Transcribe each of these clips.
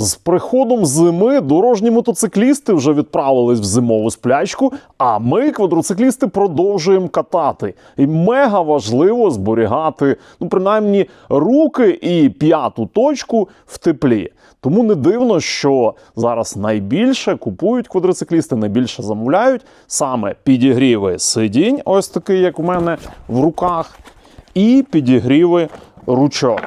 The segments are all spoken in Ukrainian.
З приходом зими дорожні мотоциклісти вже відправились в зимову сплячку, а ми, квадроциклісти, продовжуємо катати. І мега важливо зберігати, ну принаймні, руки і п'яту точку в теплі. Тому не дивно, що зараз найбільше купують квадроциклісти, найбільше замовляють саме підігріви сидінь, ось такий, як у мене в руках, і підігріви ручок.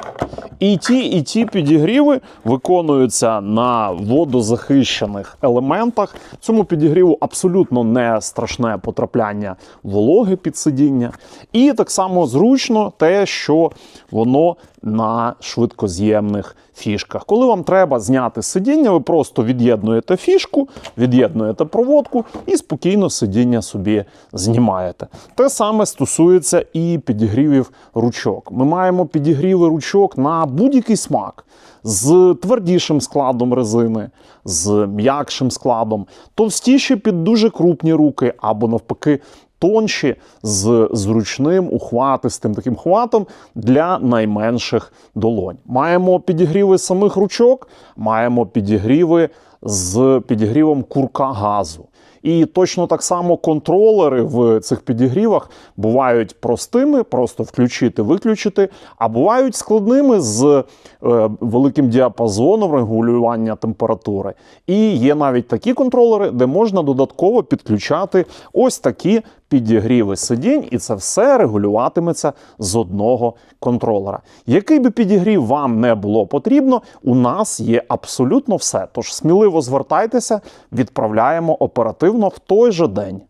І ті, і ті підігріви виконуються на водозахищених елементах. Цьому підігріву абсолютно не страшне потрапляння вологи під сидіння. І так само зручно те, що воно на швидкоз'ємних фішках. Коли вам треба зняти сидіння, ви просто від'єднуєте фішку, від'єднуєте проводку і спокійно сидіння собі знімаєте. Те саме стосується і підігрівів ручок. Ми маємо підігріви ручок на будь-який смак. З твердішим складом резини, з м'якшим складом, товстіші під дуже крупні руки, або навпаки тонші з зручним ухватистим таким хватом для найменших долонь. Маємо підігріви самих ручок, маємо підігріви з підігрівом курка газу. І точно так само контролери в цих підігрівах бувають простими, просто включити, виключити, а бувають складними з е, великим діапазоном регулювання температури. І є навіть такі контролери, де можна додатково підключати ось такі підігріви сидінь, і це все регулюватиметься з одного контролера. Який би підігрів вам не було потрібно, у нас є абсолютно все. Тож сміливо звертайтеся, відправляємо оперативно в той же день.